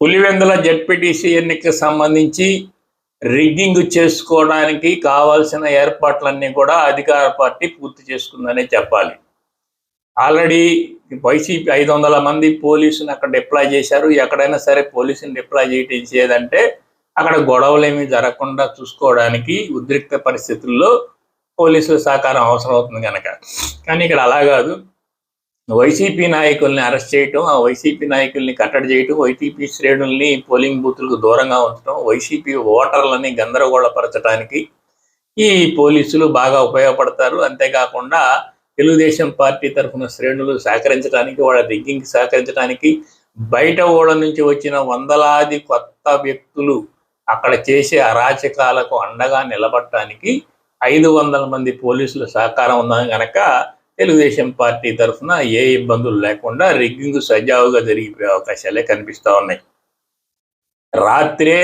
Pulivendula ZPTC ఎన్నికకు సంబంధించి rigging చేసుకోవడానికి కావాల్సిన ఏర్పాట్లన్నీ కూడా అధికార పార్టీ పూర్తి చేసుకుందనే చెప్పాలి. ఆల్రెడీ వైసీపీ ఐదు వందల మంది పోలీసుని అక్కడ డిప్లాయ్ చేశారు. ఎక్కడైనా సరే పోలీసుని డిప్లాయ్ చేయటం చేయదంటే అక్కడ గొడవలు జరగకుండా చూసుకోవడానికి ఉద్రిక్త పరిస్థితుల్లో పోలీసుల సహకారం అవసరం అవుతుంది కనుక కానీ ఇక్కడ అలా కాదు. వైసీపీ నాయకుల్ని అరెస్ట్ చేయటం ఆ వైసీపీ నాయకుల్ని కట్టడి చేయటం వైసీపీ శ్రేణుల్ని పోలింగ్ బూత్లకు దూరంగా ఉంచడం వైసీపీ ఓటర్లని గందరగోళపరచడానికి ఈ పోలీసులు బాగా ఉపయోగపడతారు. అంతేకాకుండా తెలుగుదేశం పార్టీ తరఫున శ్రేణులు సహకరించడానికి వాళ్ళ రిగ్గింగ్ సహకరించడానికి బయట ఊళ్ళ నుంచి వచ్చిన వందలాది కొత్త వ్యక్తులు అక్కడ చేసే అరాచకాలకు అండగా నిలబడటానికి ఐదు వందల మంది పోలీసుల సహకారం ఉందని కనుక తెలుగుదేశం పార్టీ తరఫున ఏ ఇబ్బందులు లేకుండా రిగ్గింగ్ సజావుగా జరిగిపోయే అవకాశాలే కనిపిస్తూ ఉన్నాయి. రాత్రే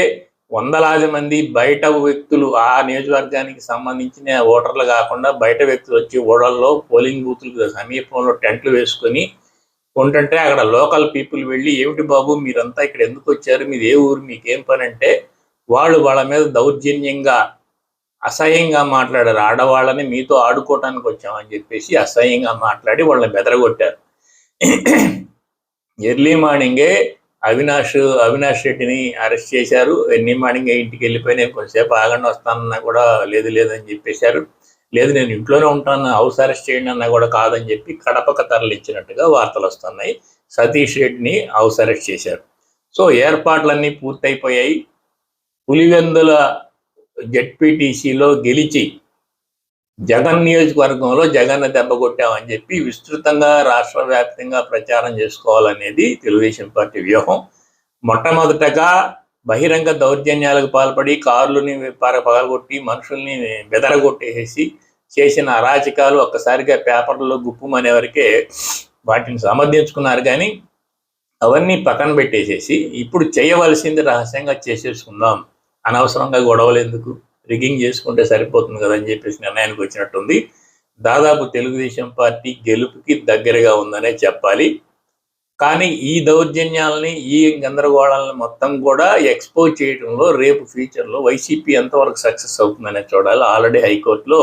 వందలాది మంది బయట వ్యక్తులు ఆ నియోజకవర్గానికి సంబంధించిన ఓటర్లు కాకుండా బయట వ్యక్తులు వచ్చి ఓడల్లో పోలింగ్ బూతులకు సమీపంలో టెంట్లు వేసుకొని ఉంటుంటే అక్కడ లోకల్ పీపుల్ వెళ్ళి ఏమిటి బాబు మీరంతా ఇక్కడ ఎందుకు వచ్చారు? మీరు ఏ ఊరు? మీకేం పని? అంటే వాళ్ళు వాళ్ళ మీద దౌర్జన్యంగా అసహ్యంగా మాట్లాడారు. ఆడవాళ్ళని మీతో ఆడుకోవటానికి వచ్చామని చెప్పేసి అసహ్యంగా మాట్లాడి వాళ్ళని బెదరగొట్టారు. ఎర్లీ మార్నింగే అవినాష్ అవినాష్ రెడ్డిని అరెస్ట్ చేశారు. ఎర్లీ మార్నింగే ఇంటికి వెళ్ళిపోయి నేను కొంచెంసేపు ఆగండి వస్తానన్నా కూడా లేదు లేదని చెప్పేశారు. లేదు నేను ఇంట్లోనే ఉంటాను హౌస్ అరెస్ట్ చేయండి అన్నా కూడా కాదని చెప్పి కడపక తరలిచ్చినట్టుగా వార్తలు వస్తున్నాయి. సతీష్ రెడ్డిని హౌస్ అరెస్ట్ చేశారు. సో ఏర్పాట్లన్నీ పూర్తయిపోయాయి. పులివెందుల జెడ్పీటీసీలో గెలిచి జగన్ నియోజకవర్గంలో జగన్ దెబ్బ కొట్టామని చెప్పి విస్తృతంగా రాష్ట్ర వ్యాప్తంగా ప్రచారం చేసుకోవాలనేది తెలుగుదేశం పార్టీ వ్యూహం. మొట్టమొదటగా బహిరంగ దౌర్జన్యాలకు పాల్పడి కార్లని పగలగొట్టి మనుషుల్ని బెదరగొట్టేసి చేసిన అరాచకాలు ఒక్కసారిగా పేపర్లో గుప్పమనే వరకే వాటిని సమర్థించుకున్నారు కానీ అవన్నీ పక్కన పెట్టేసేసి ఇప్పుడు చేయవలసింది రహస్యంగా చేసేసుకుందాం. అనవసరంగా గొడవలు ఎందుకు? రిగింగ్ చేసుకుంటే సరిపోతుంది కదా అని చెప్పేసి నిర్ణయానికి వచ్చినట్టుంది. దాదాపు తెలుగుదేశం పార్టీ గెలుపుకి దగ్గరగా ఉందనే చెప్పాలి. కానీ ఈ దౌర్జన్యాలని ఈ గందరగోళాలని మొత్తం కూడా ఎక్స్పోజ్ చేయడంలో రేపు ఫ్యూచర్లో వైసీపీ ఎంతవరకు సక్సెస్ అవుతుందనే చూడాలి. ఆల్రెడీ హైకోర్టులో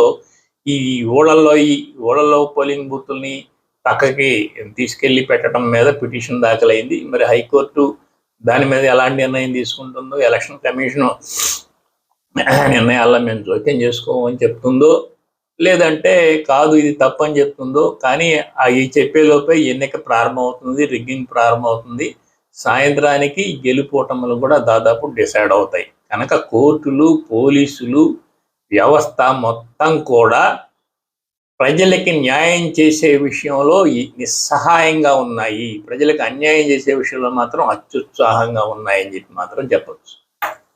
ఈ ఊళ్ళల్లో ఈ ఊళ్ళల్లో పోలింగ్ బూతుల్ని పక్కకి తీసుకెళ్ళి పెట్టడం మీద పిటిషన్ దాఖలైంది. మరి హైకోర్టు దాని మీద ఎలాంటి నిర్ణయం తీసుకుంటుందో ఎలక్షన్ కమిషన్ నిర్ణయాల్లో మేము జోక్యం చేసుకోమని చెప్తుందో లేదంటే కాదు ఇది తప్పని చెప్తుందో కానీ అవి చెప్పేలోపే ఎన్నిక ప్రారంభమవుతుంది రిగ్గింగ్ ప్రారంభమవుతుంది. సాయంత్రానికి గెలుపోటములు కూడా దాదాపు డిసైడ్ అవుతాయి. కనుక కోర్టులు పోలీసులు వ్యవస్థ మొత్తం కూడా ప్రజలకి న్యాయం చేసే విషయంలో ఈ నిస్సహాయంగా ఉన్నాయి. ప్రజలకు అన్యాయం చేసే విషయంలో మాత్రం అత్యుత్సాహంగా ఉన్నాయని చెప్పి మాత్రం చెప్పచ్చు.